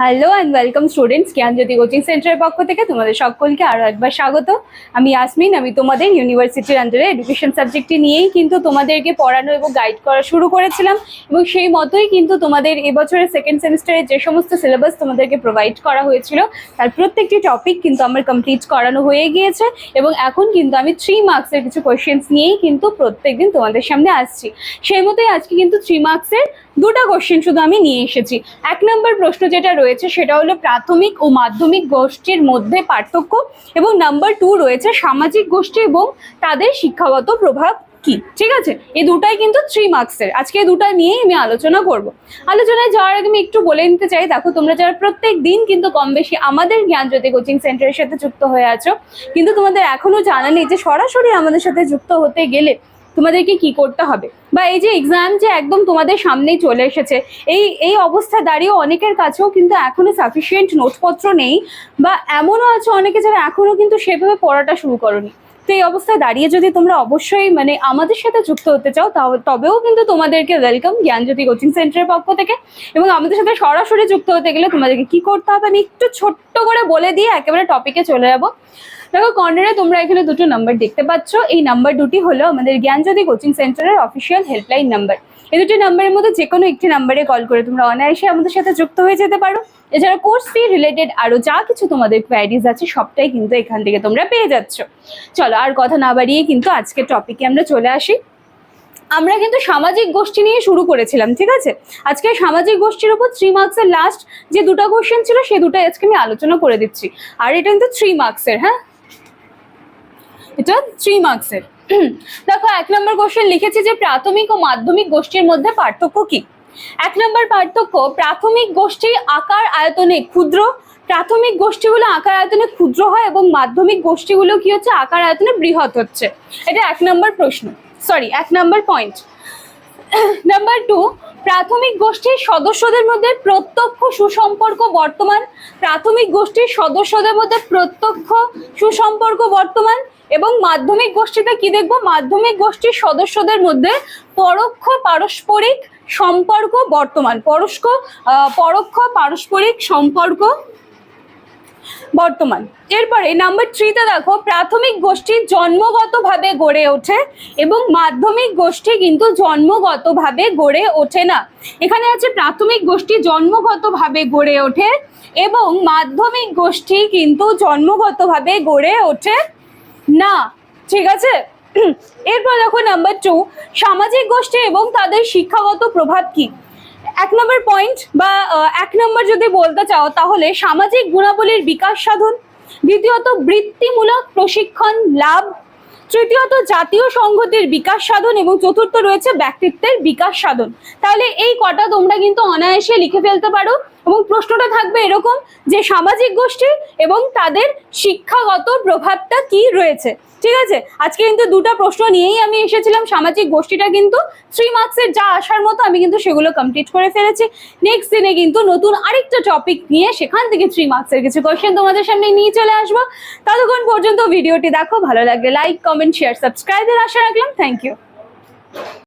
Hello and welcome students Gyanjyoti coaching সেন্টারের পক্ষ থেকে তোমাদের সকলকে আরও একবার স্বাগত। আমি ইয়াসমিন আমি তোমাদের ইউনিভার্সিটির আন্ডারে এডুকেশন সাবজেক্টটি নিয়েই কিন্তু তোমাদেরকে পড়ানো এবং গাইড করা শুরু করেছিলাম এবং সেই মতোই কিন্তু তোমাদের এবছরের সেকেন্ড সেমিস্টারে যে সমস্ত সিলেবাস তোমাদেরকে প্রোভাইড করা হয়েছিল, তার প্রত্যেকটি টপিক কিন্তু আমার কমপ্লিট করানো হয়ে গিয়েছে এবং এখন কিন্তু আমি থ্রি মার্কসের কিছু কোয়েশ্চেন্স নিয়েই কিন্তু প্রত্যেকদিন তোমাদের সামনে আসছি। সেই মতোই আজকে কিন্তু থ্রি মার্কসের দুটো কোশ্চেন শুধু আমি নিয়ে এসেছি। এক নম্বর প্রশ্ন যেটা রয়েছে সেটা হলো প্রাথমিক ও মাধ্যমিক গোষ্ঠীর মধ্যে পার্থক্য এবং নাম্বার টু রয়েছে সামাজিক গোষ্ঠী এবং তাদের শিক্ষাগত প্রভাব কি? ঠিক আছে? এই দুটাই কিন্তু থ্রি মার্কসের আজকে এই দুটা নিয়েই আমি আলোচনা করব। আলোচনায় যাওয়ার আগে আমি একটু বলে নিতে চাই, দেখো তোমরা যারা প্রত্যেক দিন কিন্তু কম বেশি আমাদের জ্ঞানজ্যোতি কোচিং সেন্টারের সাথে যুক্ত হয়ে আছো, কিন্তু তোমাদের এখনও জানা নেই যে সরাসরি আমাদের সাথে যুক্ত হতে গেলে তোমাদেরকে কি করতে হবে? বা এই যে এক্সাম যে একদম তোমাদের সামনেই চলে এসেছে, এই এই অবস্থা দাঁড়িয়েও অনেকের কাছেও কিন্তু এখনও সাফিসিয়েন্ট নোটপত্র নেই বা এমনও আছে অনেকে যারা এখনও কিন্তু সেভাবে পড়াটা শুরু করনি। তো এই অবস্থায় দাঁড়িয়ে যদি তোমরা অবশ্যই মানে আমাদের সাথে যুক্ত হতে চাও তবেও কিন্তু তোমাদেরকে ওয়েলকাম জ্ঞানজ্যোতি কোচিং সেন্টারের পক্ষ থেকে এবং আমাদের সাথে সরাসরি যুক্ত হতে গেলে তোমাদেরকে কি করতে হবে? আমি একটু ছোট্ট করে বলে দিয়ে একেবারে টপিকে চলে যাব। দেখো কর্নারে তোমরা এখানে দুটো নাম্বার দেখতে পাচ্ছ। এই নাম্বার দুটি হলো আমাদের জ্ঞানজ্যোতি কোচিং সেন্টারের অফিসিয়াল হেল্পলাইন নাম্বার এই দুটি নাম্বারের মধ্যে যে কোনো একটি নাম্বারে কল করে তোমরা অনায়াসে আমাদের সাথে যুক্ত হয়ে যেতে পারো। এছাড়া কোর্স ফি রিলেটেড আরও যা কিছু তোমাদের কোয়ারিজ আছে, সবটাই কিন্তু এখান থেকে তোমরা পেয়ে যাচ্ছ। চলো আর কথা না বাড়িয়ে কিন্তু আজকের টপিকে আমরা চলে আসি। আমরা কিন্তু সামাজিক গোষ্ঠী নিয়ে শুরু করেছিলাম, ঠিক আছে? আজকে সামাজিক গোষ্ঠীর উপর থ্রি মার্কসের লাস্ট যে দুটো কোশ্চেন ছিল সে দুটো আজকে আমি আলোচনা করে দিচ্ছি। আর এটা কিন্তু থ্রি মার্কসের হ্যাঁ? এটা থ্রি মার্কসের দেখো, এক নম্বর কোশ্চেন লিখেছি যে প্রাথমিক ও মাধ্যমিক গোষ্ঠীর মধ্যে পার্থক্য কি? এক নম্বর পার্থক্য, প্রাথমিক গোষ্ঠী আকার আয়তনে ক্ষুদ্র, প্রাথমিক গোষ্ঠীগুলো আকার আয়তনে ক্ষুদ্র হয় এবং মাধ্যমিক গোষ্ঠীগুলো কি হচ্ছে? আকার আয়তনে বৃহৎ হচ্ছে। এটা এক নম্বর প্রশ্ন। সরি এক নম্বর পয়েন্ট নাম্বার টু প্রাথমিক গোষ্ঠীর সদস্যদের মধ্যে প্রত্যক্ষ সুসম্পর্ক বর্তমান। প্রাথমিক গোষ্ঠীর সদস্যদের মধ্যে প্রত্যক্ষ সুসম্পর্ক বর্তমান। এবং মাধ্যমিক গোষ্ঠীতে কি দেখব? মাধ্যমিক গোষ্ঠীর সদস্যদের মধ্যে পরোক্ষ পারস্পরিক সম্পর্ক বর্তমান। পরস্ক পরোক্ষ পারস্পরিক সম্পর্ক বর্তমান। এরপরে নাম্বার থ্রিতে দেখো, প্রাথমিক গোষ্ঠী জন্মগতভাবে গড়ে ওঠে এবং মাধ্যমিক গোষ্ঠী কিন্তু জন্মগতভাবে গড়ে ওঠে না। এখানে আছে প্রাথমিক গোষ্ঠী জন্মগতভাবে গড়ে ওঠে এবং মাধ্যমিক গোষ্ঠী কিন্তু জন্মগতভাবে গড়ে ওঠে না, ঠিক আছে? এরপর দেখো নাম্বার টু সামাজিক গোষ্ঠী এবং তাদের শিক্ষাগত প্রভাব কি? এক নম্বর পয়েন্ট বা এক নম্বর যদি বলতে চাও, তাহলে সামাজিক গুণাবলীর বিকাশ সাধন। দ্বিতীয়ত, বৃত্তিমূলক প্রশিক্ষণ, লাভ তৃতীয়ত জাতীয় সংহতির বিকাশ সাধন এবং চতুর্থ রয়েছে ব্যক্তিত্বের বিকাশ সাধন। তাহলে এই কটা তোমরা কিন্তু অনায়াসে লিখে ফেলতে পারো এবং প্রশ্নটা থাকবে এরকম যে সামাজিক গোষ্ঠী এবং তাদের শিক্ষাগত প্রভাবটা কি রয়েছে। ঠিক আছে? আজকে কিন্তু দুটো প্রশ্ন নিয়েই আমি এসেছিলাম। সামাজিক গোষ্ঠীটা কিন্তু থ্রি মার্কসের যা আসার মতো আমি কিন্তু সেগুলো কমপ্লিট করে ফেলেছি। নেক্সট দিনে কিন্তু নতুন আরেকটা টপিক নিয়ে সেখান থেকে থ্রি মার্কসের কিছু কোয়েশ্চেন তোমাদের সামনে নিয়ে চলে আসব। ততক্ষণ পর্যন্ত ভিডিওটি দেখো, ভালো লাগলে লাইক কমেন্ট শেয়ার সাবস্ক্রাইবের আশা রাখলাম। Thank you